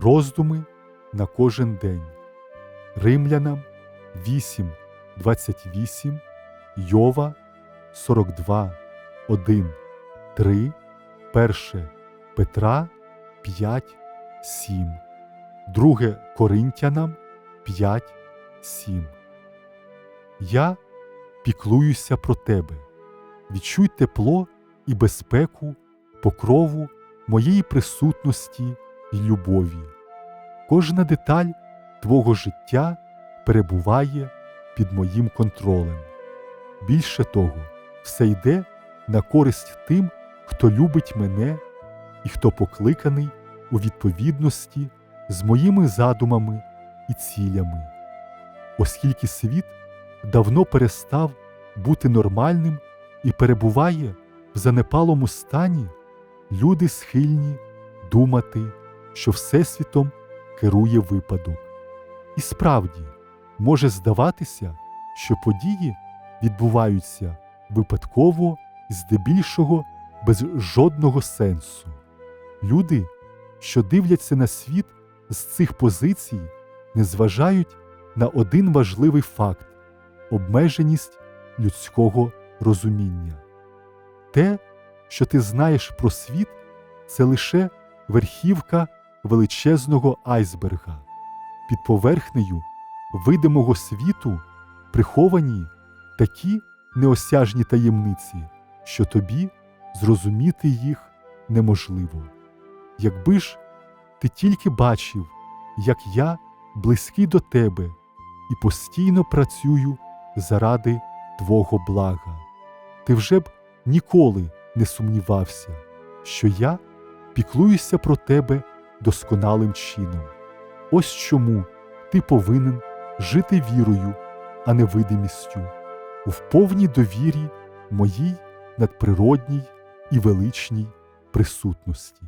Роздуми на кожен день. Римлянам 8, 28, Йова 42, 1, 3, 1 Петра 5, 7, 2 Коринтянам 5, 7. Я піклуюся про тебе. Відчуй тепло і безпеку, покрову моєї присутності і любові. Кожна деталь твого життя перебуває під моїм контролем. Більше того, все йде на користь тим, хто любить мене і хто покликаний у відповідності з моїми задумами і цілями. Оскільки світ давно перестав бути нормальним і перебуває в занепалому стані, люди схильні думати, що Всесвітом керує випадок. І справді може здаватися, що події відбуваються випадково і здебільшого без жодного сенсу. Люди, що дивляться на світ з цих позицій, не зважають на один важливий факт обмеженість людського розуміння. Те, що ти знаєш про світ, це лише верхівка величезного айсберга. Під поверхнею видимого світу приховані такі неосяжні таємниці, що тобі зрозуміти їх неможливо. Якби ж ти тільки бачив, як я близький до тебе і постійно працюю заради твого блага, ти вже б ніколи не сумнівався, що я піклуюся про тебе досконалим чином. Ось чому ти повинен жити вірою, а не видимістю, в повній довірі моїй надприродній і величній присутності.